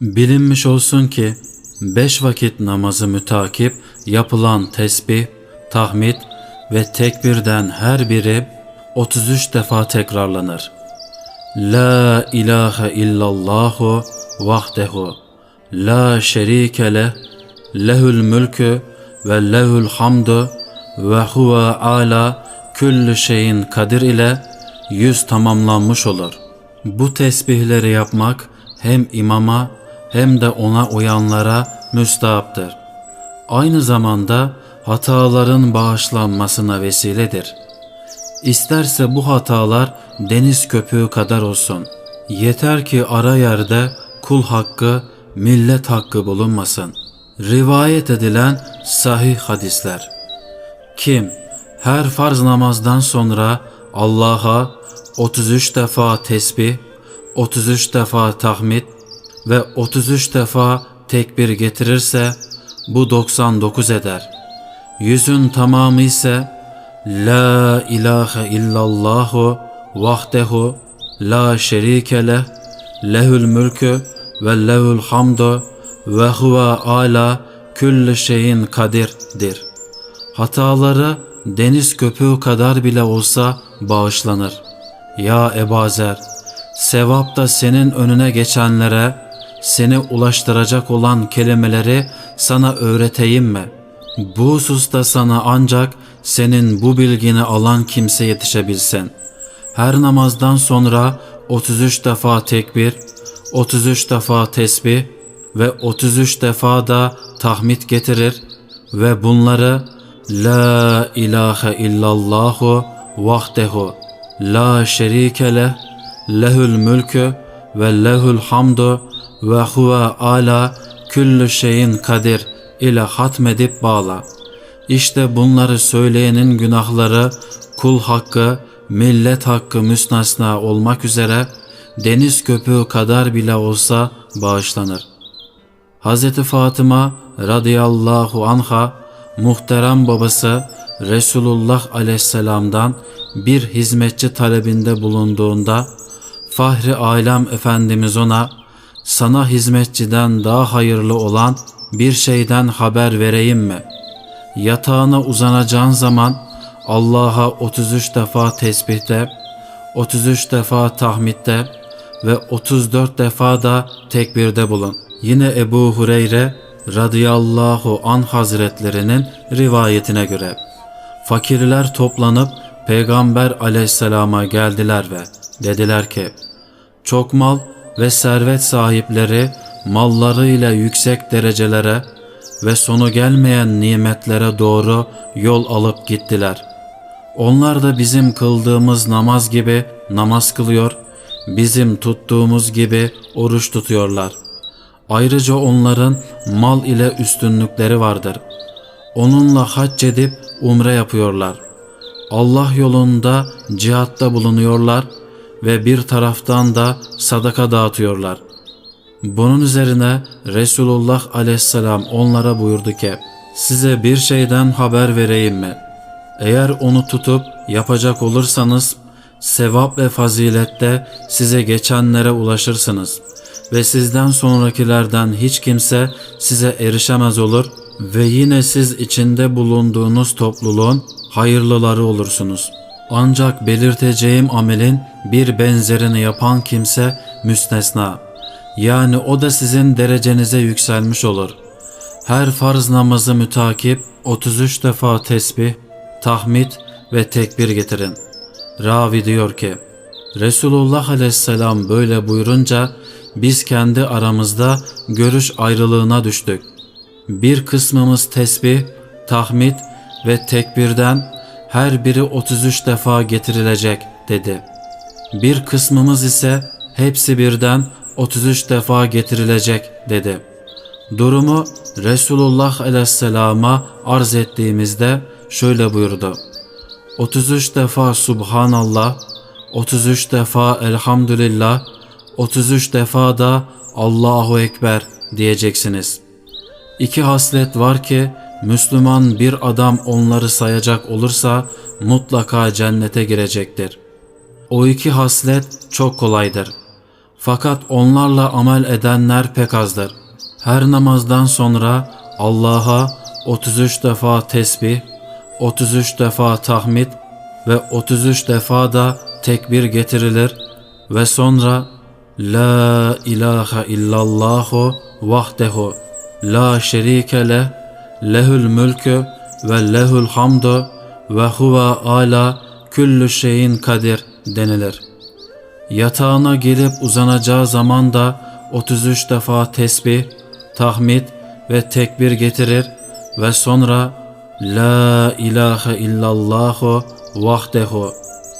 Bilinmiş olsun ki beş vakit namazı mütakip yapılan tesbih, tahmid ve tekbirden her biri 33 defa tekrarlanır. La ilahe illallahu vahdehu la şerike leh lehül mülkü ve lehül hamdu ve huve ala küllü şeyin kadir ile yüz tamamlanmış olur. Bu tesbihleri yapmak hem imama hem de ona uyanlara müstahaptır. Aynı zamanda hataların bağışlanmasına vesiledir. İsterse bu hatalar deniz köpüğü kadar olsun. Yeter ki ara yerde kul hakkı, millet hakkı bulunmasın. Rivayet edilen sahih hadisler. Kim her farz namazdan sonra Allah'a 33 defa tesbih, 33 defa tahmid ve 33 defa tekbir getirirse bu 99 eder. Yüzün tamamı ise La ilahe illallahu vahdehu la şerike leh lehül mülkü ve lehül hamdu ve huve ala küllü şeyin kadirdir. Hataları deniz köpüğü kadar bile olsa bağışlanır. Ya Ebazer, sevap da senin önüne geçenlere, seni ulaştıracak olan kelimeleri sana öğreteyim mi? Bu hususta sana ancak senin bu bilgini alan kimse yetişebilsin. Her namazdan sonra 33 defa tekbir, 33 defa tesbih ve 33 defa da tahmid getirir ve bunları La ilahe illallahu vahdehu la şerike leh lehül mülkü ve lehül hamdu ve huve ala küllü şeyin kadir ile hatmedip bağla. İşte bunları söyleyenin günahları kul hakkı, millet hakkı müsnasna olmak üzere deniz köpüğü kadar bile olsa bağışlanır. Hz. Fatıma radıyallahu anha muhterem babası Resulullah aleyhisselamdan bir hizmetçi talebinde bulunduğunda Fahri Alem Efendimiz ona sana hizmetçiden daha hayırlı olan bir şeyden haber vereyim mi? Yatağına uzanacağın zaman Allah'a 33 defa tesbihte, 33 defa tahmidde ve 34 defa da tekbirde bulun. Yine Ebu Hureyre radıyallahu an hazretlerinin rivayetine göre fakirler toplanıp Peygamber aleyhisselama geldiler ve dediler ki çok mal ve servet sahipleri mallarıyla yüksek derecelere ve sonu gelmeyen nimetlere doğru yol alıp gittiler. Onlar da bizim kıldığımız namaz gibi namaz kılıyor, bizim tuttuğumuz gibi oruç tutuyorlar. Ayrıca onların mal ile üstünlükleri vardır. Onunla hac edip umre yapıyorlar. Allah yolunda cihatta bulunuyorlar ve bir taraftan da sadaka dağıtıyorlar. Bunun üzerine Resulullah aleyhisselam onlara buyurdu ki, size bir şeyden haber vereyim mi? Eğer onu tutup yapacak olursanız, sevap ve fazilette size geçenlere ulaşırsınız ve sizden sonrakilerden hiç kimse size erişemez olur ve yine siz içinde bulunduğunuz topluluğun hayırlıları olursunuz. Ancak belirteceğim amelin bir benzerini yapan kimse müstesna. Yani o da sizin derecenize yükselmiş olur. Her farz namazı mütakip 33 defa tesbih, tahmid ve tekbir getirin. Ravi diyor ki, Resulullah aleyhisselam böyle buyurunca biz kendi aramızda görüş ayrılığına düştük. Bir kısmımız tesbih, tahmid ve tekbirden her biri 33 defa getirilecek dedi. Bir kısmımız ise hepsi birden 33 defa getirilecek dedi. Durumu Resulullah aleyhisselama arz ettiğimizde şöyle buyurdu. 33 defa Subhanallah, 33 defa Elhamdülillah, 33 defa da Allahu Ekber diyeceksiniz. İki haslet var ki Müslüman bir adam onları sayacak olursa mutlaka cennete girecektir. O iki haslet çok kolaydır. Fakat onlarla amel edenler pek azdır. Her namazdan sonra Allah'a 33 defa tesbih, 33 defa tahmid ve 33 defa da tekbir getirilir ve sonra La ilahe illallahu vahdehu la şerike leh lehül mülkü ve lehül hamdu ve huve ala küllü şeyin kadir denilir. Yatağına girip uzanacağı zaman da 33 defa tesbih, tahmid ve tekbir getirir ve sonra La ilahe illallahu vahdehu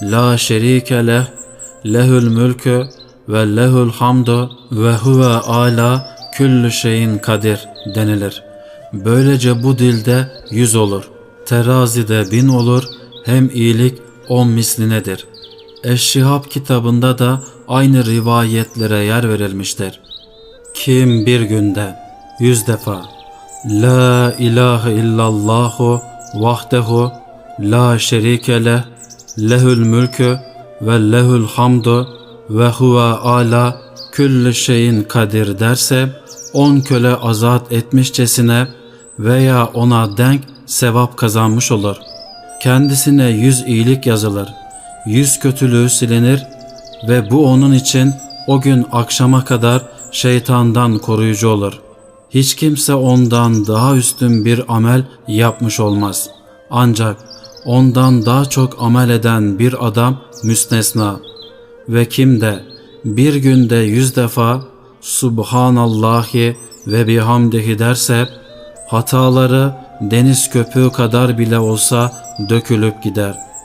la şerike leh lehül mülkü ve lehül hamdu ve huve ala küllü şeyin kadir denilir. Böylece bu dilde yüz olur. Terazide bin olur. Hem iyilik on mislinedir. Eşşihab kitabında da aynı rivayetlere yer verilmiştir. Kim bir günde yüz defa La ilahe illallahu vahdehu la şerike leh lehül mülkü ve lehül hamdu ve huve ala küllü şeyin kadir derse on köle azat etmişçesine veya ona denk sevap kazanmış olur. Kendisine yüz iyilik yazılır, yüz kötülüğü silinir ve bu onun için o gün akşama kadar şeytandan koruyucu olur. Hiç kimse ondan daha üstün bir amel yapmış olmaz. Ancak ondan daha çok amel eden bir adam müstesna ve kim de bir günde yüz defa Subhanallahi ve bihamdihi derse hataları deniz köpüğü kadar bile olsa dökülüp gider.''